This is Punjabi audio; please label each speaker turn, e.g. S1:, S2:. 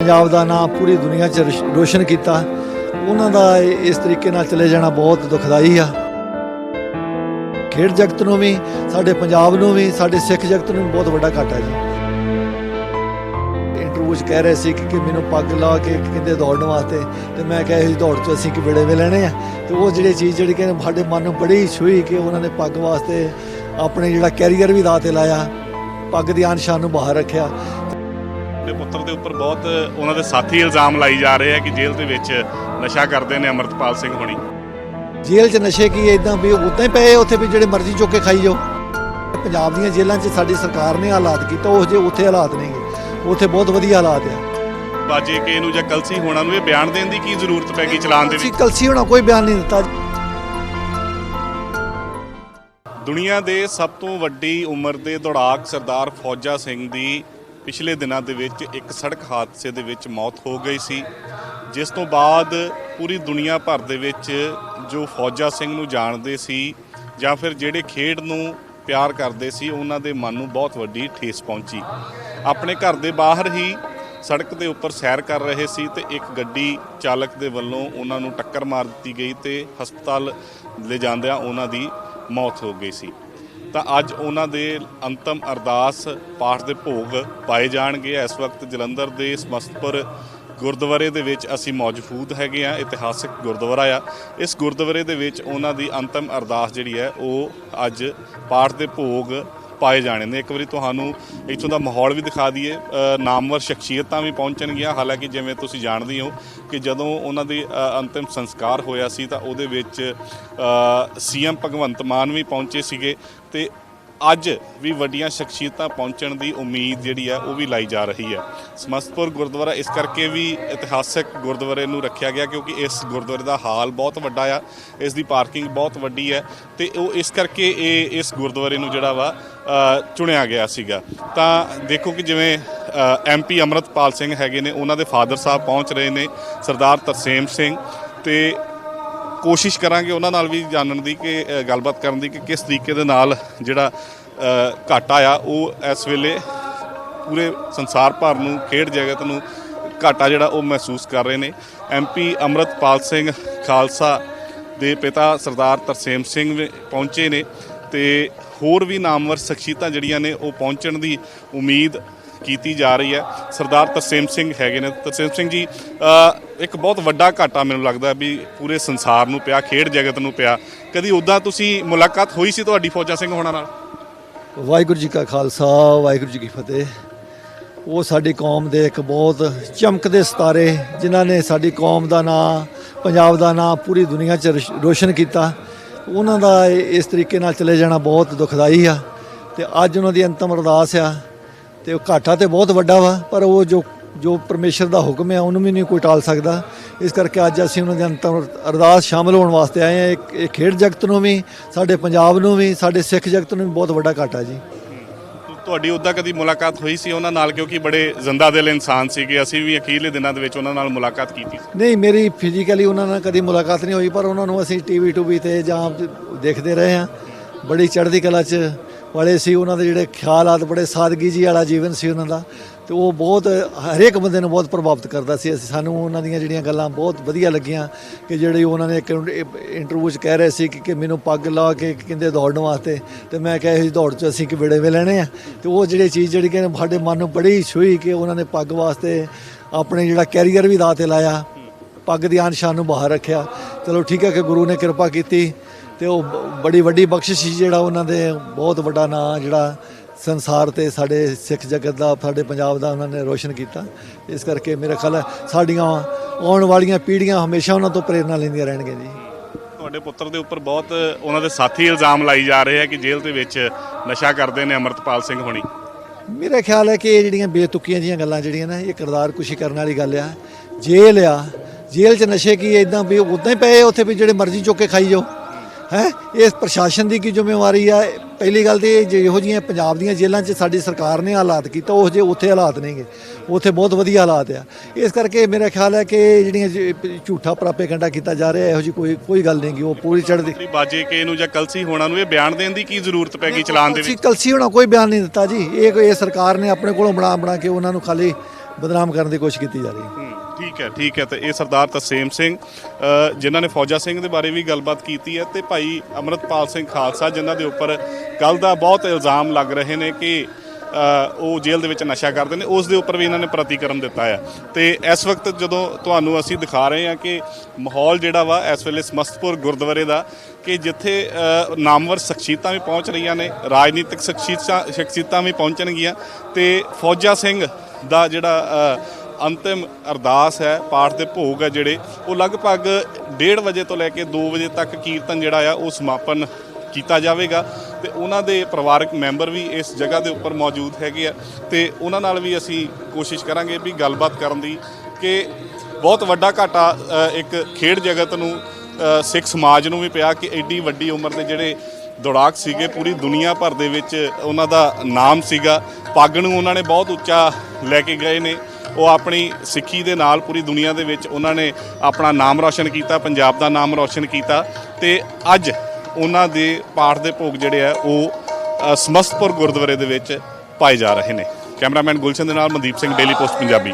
S1: ਪੰਜਾਬ ਦਾ ਨਾਮ ਪੂਰੀ ਦੁਨੀਆ 'ਚ ਰੋਸ਼ਨ ਕੀਤਾ। ਉਹਨਾਂ ਦਾ ਇਸ ਤਰੀਕੇ ਨਾਲ ਚਲੇ ਜਾਣਾ ਬਹੁਤ ਦੁਖਦਾਈ ਆ। ਖੇਡ ਜਗਤ ਨੂੰ ਵੀ, ਸਾਡੇ ਪੰਜਾਬ ਨੂੰ ਵੀ, ਸਾਡੇ ਸਿੱਖ ਜਗਤ ਨੂੰ ਵੀ ਬਹੁਤ ਵੱਡਾ ਘਾਟਾ ਜੀ। ਇੰਟਰਵਿਊ 'ਚ ਕਹਿ ਰਹੇ ਸੀ ਕਿ ਮੈਨੂੰ ਪੱਗ ਲਾ ਕੇ ਕਹਿੰਦੇ ਦੌੜਨ ਵਾਸਤੇ, ਤੇ ਮੈਂ ਕਿਹਾ ਇਹ ਦੌੜ 'ਚ ਅਸੀਂ ਕਿ ਵੇੜੇ ਵੇ ਲੈਣੇ ਆ। ਤੇ ਉਹ ਜਿਹੜੀ ਚੀਜ਼ ਜਿਹੜੀ ਕਿ ਸਾਡੇ ਮਨ ਨੂੰ ਬੜੀ ਛੂਹੀ ਕਿ ਉਹਨਾਂ ਨੇ ਪੱਗ ਵਾਸਤੇ ਆਪਣੇ ਜਿਹੜਾ ਕੈਰੀਅਰ ਵੀ ਦਾਅ ਤੇ ਲਾਇਆ, ਪੱਗ ਦੀ ਆਨਸ਼ਾਨ ਨੂੰ ਬਾਹਰ ਰੱਖਿਆ।
S2: ਦੇ ਪੁੱਤਰ ਦੇ ਉੱਪਰ ਬਹੁਤ ਉਹਨਾਂ ਦੇ ਸਾਥੀ ਇਲਜ਼ਾਮ ਲਾਈ ਜਾ ਰਹੇ ਆ ਕਿ ਜੇਲ੍ਹ ਦੇ ਵਿੱਚ ਨਸ਼ਾ ਕਰਦੇ ਨੇ ਅਮਰਤਪਾਲ ਸਿੰਘ ਹੋਣੀ।
S1: ਜੇਲ੍ਹ 'ਚ ਨਸ਼ੇ ਕੀ ਇਦਾਂ ਵੀ ਉਦਾਂ ਹੀ ਪਏ ਉੱਥੇ ਵੀ ਜਿਹੜੇ ਮਰਜ਼ੀ ਚੁੱਕ ਕੇ ਖਾਈ ਜਾਓ। ਪੰਜਾਬ ਦੀਆਂ ਜੇਲ੍ਹਾਂ 'ਚ ਸਾਡੀ ਸਰਕਾਰ ਨੇ ਹਾਲਾਤ ਕੀਤਾ ਉਹ ਜੇ ਉੱਥੇ ਹਾਲਾਤ ਨਹੀਂਗੇ ਉੱਥੇ ਬਹੁਤ ਵਧੀਆ ਹਾਲਾਤ ਆ।
S2: ਬਾਜੇ ਕੇ ਨੂੰ ਜਾਂ ਕਲਸੀ ਹੋਣਾ ਨੂੰ ਇਹ ਬਿਆਨ ਦੇਣ ਦੀ ਕੀ ਜ਼ਰੂਰਤ ਪੈ ਗਈ ਚਲਾਨ ਦੇ
S1: ਅਸੀਂ
S2: ਵਿੱਚ?
S1: ਕਲਸੀ ਹੋਣਾ ਕੋਈ ਬਿਆਨ ਨਹੀਂ ਦਿੱਤਾ।
S2: ਦੁਨੀਆ ਦੇ ਸਭ ਤੋਂ ਵੱਡੀ ਉਮਰ ਦੇ ਦੌੜਾਕ ਸਰਦਾਰ ਫੌਜਾ ਸਿੰਘ ਦੀ ਪਿਛਲੇ ਦਿਨਾਂ ਦੇ ਵਿੱਚ ਇੱਕ ਸੜਕ ਹਾਦਸੇ ਦੇ ਵਿੱਚ ਮੌਤ ਹੋ ਗਈ ਸੀ, ਜਿਸ ਤੋਂ ਬਾਅਦ ਪੂਰੀ ਦੁਨੀਆ ਭਰ ਦੇ ਵਿੱਚ ਜੋ ਫੌਜਾ ਸਿੰਘ ਨੂੰ ਜਾਣਦੇ ਸੀ ਜਾਂ ਫਿਰ ਜਿਹੜੇ ਖੇਡ ਨੂੰ ਪਿਆਰ ਕਰਦੇ ਸੀ, ਉਹਨਾਂ ਦੇ ਮਨ ਨੂੰ ਬਹੁਤ ਵੱਡੀ ਠੇਸ ਪਹੁੰਚੀ। ਆਪਣੇ ਘਰ ਦੇ ਬਾਹਰ ਹੀ ਸੜਕ ਦੇ ਉੱਪਰ ਸੈਰ ਕਰ ਰਹੇ ਸੀ ਤੇ ਇੱਕ ਗੱਡੀ ਚਾਲਕ ਦੇ ਵੱਲੋਂ ਉਹਨਾਂ ਨੂੰ ਟੱਕਰ ਮਾਰ ਦਿੱਤੀ ਗਈ ਤੇ ਹਸਪਤਾਲ ਲੈ ਉਹਨਾਂ ਦੀ ਮੌਤ ਹੋ ਗਈ ਸੀ। ਤਾਂ ਅੱਜ ਉਹਨਾਂ ਦੇ ਅੰਤਮ ਅਰਦਾਸ ਪਾਠ ਦੇ ਭੋਗ ਪਾਏ ਜਾਣਗੇ। ਇਸ ਵਕਤ ਜਲੰਧਰ ਦੇ ਸਮਸਤਪੁਰ ਗੁਰਦੁਆਰੇ ਦੇ ਵਿੱਚ ਅਸੀਂ ਮੌਜੂਦ ਹੈਗੇ ਆ ਇਤਿਹਾਸਿਕ ਗੁਰਦੁਆਰਾ ਆ। ਇਸ ਗੁਰਦੁਆਰੇ ਦੇ ਵਿੱਚ ਉਹਨਾਂ ਦੀ ਅੰਤਮ ਅਰਦਾਸ ਜਿਹੜੀ ਹੈ, ਉਹ ਅੱਜ ਪਾਠ ਦੇ ਭੋਗ ਪਾਏ ਜਾਣੇ ਨੇ। ਇੱਕ ਵਾਰੀ ਤੁਹਾਨੂੰ ਇੱਥੋਂ ਦਾ ਮਾਹੌਲ ਵੀ ਦਿਖਾ ਦਈਏ। ਨਾਮਵਰ ਸ਼ਖਸੀਅਤਾਂ ਵੀ ਪਹੁੰਚਣਗੀਆਂ। ਹਾਲਾਂਕਿ ਜਿਵੇਂ ਤੁਸੀਂ ਜਾਣਦੇ ਹੋ ਕਿ ਜਦੋਂ ਉਹਨਾਂ ਦੀ ਅੰਤਿਮ ਸੰਸਕਾਰ ਹੋਇਆ ਸੀ ਤਾਂ ਉਹਦੇ ਵਿੱਚ ਸੀਐਮ ਭਗਵੰਤ ਮਾਨ ਵੀ ਪਹੁੰਚੇ ਸੀਗੇ। ਤੇ ਅੱਜ ਵੀ ਵੱਡੀਆਂ ਸ਼ਖਸੀਅਤਾਂ ਪਹੁੰਚਣ ਦੀ ਉਮੀਦ ਜਿਹੜੀ ਆ, ਉਹ ਵੀ ਲਾਈ ਜਾ ਰਹੀ ਹੈ ਸਮਸਤਪੁਰ ਗੁਰਦੁਆਰਾ, ਇਸ ਕਰਕੇ ਵੀ ਇਤਿਹਾਸਕ ਗੁਰਦੁਆਰੇ ਨੂੰ ਰੱਖਿਆ ਗਿਆ ਕਿਉਂਕਿ ਇਸ ਗੁਰਦੁਆਰੇ ਦਾ ਹਾਲ ਬਹੁਤ ਵੱਡਾ ਆ, ਇਸ ਦੀ ਪਾਰਕਿੰਗ ਬਹੁਤ ਵੱਡੀ ਹੈ ਤੇ ਉਹ ਇਸ ਕਰਕੇ ਇਹ, ਇਸ ਗੁਰਦੁਆਰੇ ਨੂੰ ਜਿਹੜਾ ਵਾ ਚੁਣਿਆ ਗਿਆ ਸੀਗਾ। ਤਾਂ ਦੇਖੋ ਕਿ ਜਿਵੇਂ ਐਮਪੀ ਅਮਰਤਪਾਲ ਸਿੰਘ ਹੈਗੇ ਨੇ, ਉਹਨਾਂ ਦੇ ਫਾਦਰ ਸਾਹਿਬ ਪਹੁੰਚ ਰਹੇ ਨੇ, ਸਰਦਾਰ ਤਰਸੇਮ ਸਿੰਘ ਤੇ ਕੋਸ਼ਿਸ਼ ਕਰਾਂਗੇ ਉਹਨਾਂ ਨਾਲ ਵੀ ਜਾਣਨ ਦੀ ਕਿ ਗੱਲਬਾਤ ਕਰਨ ਦੀ ਕਿ ਕਿਸ ਤਰੀਕੇ ਦੇ ਨਾਲ ਜਿਹੜਾ ਘਾਟਾ ਆ, ਉਹ ਇਸ ਵੇਲੇ ਪੂਰੇ ਸੰਸਾਰ ਭਰ ਨੂੰ, ਖੇਡ ਜਗਤ ਨੂੰ ਘਾਟਾ ਜਿਹੜਾ ਉਹ ਮਹਿਸੂਸ ਕਰ ਰਹੇ ਨੇ। ਐਮਪੀ ਅਮਰਤਪਾਲ ਸਿੰਘ ਖਾਲਸਾ ਦੇ ਪਿਤਾ ਸਰਦਾਰ ਤਰਸੇਮ ਸਿੰਘ ਪਹੁੰਚੇ ਨੇ ਤੇ ਹੋਰ ਵੀ ਨਾਮਵਰ ਸ਼ਖਸੀਅਤਾਂ ਜਿਹੜੀਆਂ ਨੇ ਉਹ ਪਹੁੰਚਣ ਦੀ ਉਮੀਦ ਕੀਤੀ ਜਾ ਰਹੀ ਹੈ। ਸਰਦਾਰ ਤਰਸੇਮ ਸਿੰਘ ਹੈਗੇ ਨੇ। ਤਰਸੇਮ ਸਿੰਘ ਜੀ ਇੱਕ ਬਹੁਤ ਵੱਡਾ ਘਾਟਾ ਮੈਨੂੰ ਲੱਗਦਾ ਵੀ ਪੂਰੇ ਸੰਸਾਰ ਨੂੰ ਪਿਆ, ਖੇਡ ਜਗਤ ਨੂੰ ਪਿਆ। ਕਦੀ ਉਦਾਂ ਤੁਸੀਂ ਮੁਲਾਕਾਤ ਹੋਈ ਸੀ ਤੁਹਾਡੀ ਫੌਜਾ ਸਿੰਘ ਹੋਣਾ ਨਾਲ?
S1: ਵਾਹਿਗੁਰੂ ਜੀ ਕਾ ਖਾਲਸਾ, ਵਾਹਿਗੁਰੂ ਜੀ ਕੀ ਫਤਿਹ। ਉਹ ਸਾਡੀ ਕੌਮ ਦੇ ਇੱਕ ਬਹੁਤ ਚਮਕਦੇ ਸਿਤਾਰੇ, ਜਿਨ੍ਹਾਂ ਨੇ ਸਾਡੀ ਕੌਮ ਦਾ ਨਾਂ, ਪੰਜਾਬ ਦਾ ਨਾਂ, ਪੂਰੀ ਦੁਨੀਆ 'ਚ ਰੋਸ਼ਨ ਕੀਤਾ। ਉਹਨਾਂ ਦਾ ਇਸ ਤਰੀਕੇ ਨਾਲ ਚਲੇ ਜਾਣਾ ਬਹੁਤ ਦੁਖਦਾਈ ਆ। ਤੇ ਅੱਜ ਉਹਨਾਂ ਦੀ ਅੰਤਮ ਅਰਦਾਸ ਆ। ਤੇ ਉਹ ਘਾਟਾ ਤੇ ਬਹੁਤ ਵੱਡਾ ਵਾ ਪਰ ਉਹ ਜੋ ਜੋ ਪਰਮੇਸ਼ਰ ਦਾ ਹੁਕਮ ਹੈ ਉਹਨੂੰ ਵੀ ਨਹੀਂ ਕੋਈ ਟਾਲ ਸਕਦਾ। ਇਸ ਕਰਕੇ ਅੱਜ ਅਸੀਂ ਉਹਨਾਂ ਦੇ ਅੰਤਮ ਅਰਦਾਸ ਸ਼ਾਮਲ ਹੋਣ ਵਾਸਤੇ ਆਏ ਹਾਂ ਇਹ- ਇਹ ਖੇਡ ਜਗਤ ਨੂੰ ਵੀ ਸਾਡੇ ਪੰਜਾਬ ਨੂੰ ਵੀ ਸਾਡੇ ਸਿੱਖ ਜਗਤ ਨੂੰ ਵੀ ਬਹੁਤ ਵੱਡਾ ਘਾਟਾ ਜੀ।
S2: ਤੁਹਾਡੀ ਉਦਾਂ ਕਦੀ ਮੁਲਾਕਾਤ ਹੋਈ ਸੀ ਉਹਨਾਂ ਨਾਲ ਕਿਉਂਕਿ ਬੜੇ ਜ਼ਿੰਦਾ ਦਿਲ ਇਨਸਾਨ ਸੀਗੇ। ਅਸੀਂ ਵੀ ਅਖੀਰਲੇ ਦਿਨਾਂ ਦੇ ਵਿੱਚ ਉਹਨਾਂ ਨਾਲ ਮੁਲਾਕਾਤ ਕੀਤੀ ਸੀ।
S1: ਨਹੀਂ ਮੇਰੀ ਫਿਜ਼ੀਕਲੀ ਉਹਨਾਂ ਨਾਲ ਕਦੀ ਮੁਲਾਕਾਤ ਨਹੀਂ ਹੋਈ ਪਰ ਉਹਨਾਂ ਨੂੰ ਅਸੀਂ ਟੀਵੀ ਟੂਵੀ ਤੇ ਜਾਂ ਦੇਖਦੇ ਰਹੇ ਹਾਂ ਬੜੀ ਚੜ੍ਹਦੀ ਕਲਾ 'ਚ ਵਾਲੇ ਸੀ ਉਹਨਾਂ ਦੇ ਜਿਹੜੇ ਖਿਆਲਾਤ ਬੜੇ ਸਾਦਗੀ ਜੀ ਵਾਲਾ ਜੀਵਨ ਸੀ ਉਹਨਾਂ ਦਾ। ਤੇ ਉਹ ਬਹੁਤ ਹਰੇਕ ਬੰਦੇ ਨੂੰ ਬਹੁਤ ਪ੍ਰਭਾਵਿਤ ਕਰਦਾ ਸੀ। ਅਸੀਂ ਸਾਨੂੰ ਉਹਨਾਂ ਦੀਆਂ ਜਿਹੜੀਆਂ ਗੱਲਾਂ ਬਹੁਤ ਵਧੀਆ ਲੱਗੀਆਂ ਕਿ ਜਿਹੜੇ ਉਹਨਾਂ ਨੇ ਇੱਕ ਇੰਟਰਵਿਊ 'ਚ ਕਹਿ ਰਹੇ ਸੀ ਕਿ ਕਿ ਮੈਨੂੰ ਪੱਗ ਲਾ ਕੇ ਕਹਿੰਦੇ ਦੌੜਨ ਵਾਸਤੇ। ਤੇ ਮੈਂ ਕਿਹਾ ਇਹ ਦੌੜ 'ਚ ਅਸੀਂ ਕਿ ਵੇੜੇ ਵੇ ਲੈਣੇ ਆ। ਤੇ ਉਹ ਜਿਹੜੀ ਚੀਜ਼ ਜਿਹੜੀ ਕਿ ਸਾਡੇ ਮਨ ਨੂੰ ਬੜੀ ਛੂਹੀ ਕਿ ਉਹਨਾਂ ਨੇ ਪੱਗ ਵਾਸਤੇ ਆਪਣੇ ਜਿਹੜਾ ਕੈਰੀਅਰ ਵੀ ਦਾਅ ਤੇ ਲਾਇਆ। ਪੱਗ ਦੀ ਆਨ ਸ਼ਾਨ ਨੂੰ ਬਾਹਰ ਰੱਖਿਆ। ਚਲੋ ਠੀਕ ਹੈ ਕਿ ਗੁਰੂ ਨੇ ਕਿਰਪਾ ਕੀਤੀ। ਤੇ ਉਹ ਬੜੀ ਵੱਡੀ ਬਖਸ਼ਿਸ਼ ਸੀ ਜਿਹੜਾ ਉਹਨਾਂ ਦੇ ਬਹੁਤ ਵੱਡਾ ਨਾਂ ਜਿਹੜਾ ਸੰਸਾਰ ਤੇ ਸਾਡੇ ਸਿੱਖ ਜਗਤ ਦਾ ਸਾਡੇ ਪੰਜਾਬ ਦਾ ਉਹਨਾਂ ਨੇ ਰੋਸ਼ਨ ਕੀਤਾ। ਇਸ ਕਰਕੇ ਮੇਰਾ ਖਿਆਲ ਸਾਡੀਆਂ ਆਉਣ ਵਾਲੀਆਂ ਪੀੜ੍ਹੀਆਂ ਹਮੇਸ਼ਾ ਉਹਨਾਂ ਤੋਂ ਪ੍ਰੇਰਨਾ ਲੈਂਦੀਆਂ ਰਹਿਣਗੀਆਂ ਜੀ।
S2: ਤੁਹਾਡੇ ਪੁੱਤਰ ਦੇ ਉੱਪਰ ਬਹੁਤ ਉਹਨਾਂ ਦੇ ਸਾਥੀ ਇਲਜ਼ਾਮ ਲਾਈ ਜਾ ਰਹੇ ਆ ਕਿ ਜੇਲ੍ਹ ਦੇ ਵਿੱਚ ਨਸ਼ਾ ਕਰਦੇ ਨੇ ਅਮਰਤਪਾਲ ਸਿੰਘ ਹੋਣੀ।
S1: ਮੇਰਾ ਖਿਆਲ ਹੈ ਕਿ ਇਹ ਜਿਹੜੀਆਂ ਬੇਤੁਕੀਆਂ ਜੀਆਂ ਗੱਲਾਂ ਜਿਹੜੀਆਂ ਨਾ ਇਹ ਕਿਰਦਾਰ ਕੁਸ਼ੀ ਕਰਨ ਵਾਲੀ ਗੱਲ ਆ। ਜੇਲ੍ਹ ਆ। ਜੇਲ੍ਹ 'ਚ ਨਸ਼ੇ ਕੀ ਇਦਾਂ ਵੀ ਉਦਾਂ ਹੀ ਪਏ ਉੱਥੇ ਵੀ ਜਿਹੜੇ ਮਰਜ਼ੀ ਚੁੱਕ ਕੇ ਖਾਈ ਜਾਓ। ਹੈ? ਇਸ ਪ੍ਰਸ਼ਾਸਨ ਦੀ ਕੀ ਜ਼ਿੰਮੇਵਾਰੀ ਆ? ਪਹਿਲੀ ਗੱਲ ਤੇ ਇਹ ਜਿਹੋ ਜੀਆਂ ਪੰਜਾਬ ਦੀਆਂ ਜੇਲ੍ਹਾਂ 'ਚ ਸਾਡੀ ਸਰਕਾਰ ਨੇ ਹਾਲਾਤ ਕੀਤਾ ਉਹ ਜੇ ਉੱਥੇ ਹਾਲਾਤ ਨਹੀਂਗੇ ਉੱਥੇ ਬਹੁਤ ਵਧੀਆ ਹਾਲਾਤ ਆ। ਇਸ ਕਰਕੇ ਮੇਰਾ ਖਿਆਲ ਹੈ ਕਿ ਜਿਹੜੀਆਂ ਝੂਠਾ ਪ੍ਰਾਪੇਗੰਡਾ ਕੀਤਾ ਜਾ ਰਿਹਾ ਇਹੋ ਜੀ ਕੋਈ ਕੋਈ ਗੱਲ ਨਹੀਂਗੀ ਉਹ ਪੂਰੀ ਚੜ੍ਹਦੀ
S2: ਬਾਜੇ ਕੇ ਨੂੰ ਜਾਂ ਕਲਸੀ ਹੋਣਾ ਨੂੰ ਇਹ ਬਿਆਨ ਦੇਣ ਦੀ ਕੀ ਜ਼ਰੂਰਤ ਪੈ ਗਈ ਚਲਾਨ ਦੇ ਵਿੱਚ?
S1: ਕਲਸੀ ਹੋਣਾ ਕੋਈ ਬਿਆਨ ਨਹੀਂ ਦਿੱਤਾ ਜੀ। ਇਹ ਇਹ ਸਰਕਾਰ ਨੇ ਆਪਣੇ ਕੋਲੋਂ ਬਣਾ ਬਣਾ ਕੇ ਉਹਨਾਂ ਨੂੰ ਖਾਲੀ ਬਦਨਾਮ ਕਰਨ ਦੀ ਕੋਸ਼ਿਸ਼ ਕੀਤੀ ਜਾ ਰਹੀ ਹੈ
S2: ਹੂੰ, ਠੀਕ ਹੈ ਠੀਕ ਹੈ। ਤੇ ਇਹ ਸਰਦਾਰ ਤਸੇਮ ਸਿੰਘ ਅ, ਜਿਨ੍ਹਾਂ ਨੇ ਫੌਜਾ ਸਿੰਘ ਦੇ ਬਾਰੇ ਵੀ ਗੱਲਬਾਤ ਕੀਤੀ ਹੈ ਤੇ ਭਾਈ ਅਮਰਤਪਾਲ ਸਿੰਘ ਖਾਲਸਾ ਜਿਨ੍ਹਾਂ ਦੇ ਉੱਪਰ ਕੱਲ ਦਾ ਬਹੁਤ ਇਲਜ਼ਾਮ ਲੱਗ ਰਹੇ ਨੇ ਕਿ ਅ, ਉਹ ਜੇਲ੍ਹ ਦੇ ਵਿੱਚ ਨਸ਼ਾ ਕਰਦੇ ਨੇ ਉਸ ਦੇ ਉੱਪਰ ਵੀ ਇਹਨਾਂ ਨੇ ਪ੍ਰਤੀਕਰਮ ਦਿੱਤਾ ਹੈ। ਤੇ ਇਸ ਵਕਤ ਜਦੋਂ ਤੁਹਾਨੂੰ ਅਸੀਂ ਦਿਖਾ ਰਹੇ ਹਾਂ ਕਿ ਮਾਹੌਲ ਜਿਹੜਾ ਵਾ ਇਸ ਵੇਲੇ ਸਮਸਤਪੁਰ ਗੁਰਦੁਆਰੇ ਦਾ ਕਿ ਜਿੱਥੇ ਅ, ਨਾਮਵਰ ਸ਼ਖਸੀਅਤਾਂ ਵੀ ਪਹੁੰਚ ਰਹੀਆਂ ਨੇ ਰਾਜਨੀਤਿਕ ਸ਼ਖਸੀਅਤਾਂ ਸ਼ਖਸੀਅਤਾਂ ਵੀ ਪਹੁੰਚਣਗੀਆਂ ਤੇ ਫੌਜਾ ਸਿੰਘ ਦਾ ਜਿਹੜਾ ਅ, ਅੰਤਿਮ ਅਰਦਾਸ ਹੈ, ਪਾਠ ਦੇ ਭੋਗ ਹੈ ਜਿਹੜੇ। ਉਹ ਲਗਭਗ 1:30 ਵਜੇ ਤੋਂ ਲੈ ਕੇ 2 ਵਜੇ ਤੱਕ ਕੀਰਤਨ ਜਿਹੜਾ ਆ, ਉਹ ਸਮਾਪਨ ਕੀਤਾ ਜਾਵੇਗਾ। ਤੇ ਉਹਨਾਂ ਦੇ ਪਰਿਵਾਰਕ ਮੈਂਬਰ ਵੀ ਇਸ ਜਗ੍ਹਾ ਦੇ ਉੱਪਰ ਮੌਜੂਦ ਹੈਗੇ ਆ। ਤੇ ਉਹਨਾਂ ਨਾਲ ਵੀ ਅਸੀਂ ਕੋਸ਼ਿਸ਼ ਕਰਾਂਗੇ ਵੀ ਗੱਲਬਾਤ ਕਰਨ ਦੀ ਕਿ ਬਹੁਤ ਵੱਡਾ ਘਾਟਾ ਇੱਕ ਖੇਡ ਜਗਤ ਨੂੰ ਸਿੱਖ ਸਮਾਜ ਨੂੰ ਵੀ ਪਿਆ ਕਿ ਐਡੀ ਵੱਡੀ ਉਮਰ ਦੇ ਜਿਹੜੇ ਦੌੜਾਕ ਸੀਗੇ, ਪੂਰੀ ਦੁਨੀਆ ਭਰ ਦੇ ਵਿੱਚ ਉਹਨਾਂ ਦਾ ਨਾਮ ਸੀਗਾ। ਪੱਗ ਨੂੰ ਉਹਨਾਂ ਨੇ ਬਹੁਤ ਉੱਚਾ ਲੈ ਕੇ ਗਏ ਨੇ। ਉਹ ਆਪਣੀ ਸਿੱਖੀ ਦੇ ਨਾਲ ਪੂਰੀ ਦੁਨੀਆ ਦੇ ਵਿੱਚ ਉਹਨਾਂ ਨੇ ਆਪਣਾ ਨਾਮ ਰੌਸ਼ਨ ਕੀਤਾ, ਪੰਜਾਬ ਦਾ ਨਾਮ ਰੌਸ਼ਨ ਕੀਤਾ ਤੇ ਅੱਜ ਉਹਨਾਂ ਦੇ ਪਾਠ ਦੇ ਭੋਗ ਜਿਹੜੇ ਆ, ਉਹ ਸਮਸਤਪੁਰ ਗੁਰਦੁਆਰੇ ਦੇ ਵਿੱਚ ਪਾਏ ਜਾ ਰਹੇ ਨੇ। ਕੈਮਰਾਮੈਨ ਗੁਲਸ਼ਨ ਦੇ ਨਾਲ ਮਨਦੀਪ ਸਿੰਘ ਡੇਲੀ ਪੋਸਟ ਪੰਜਾਬੀ।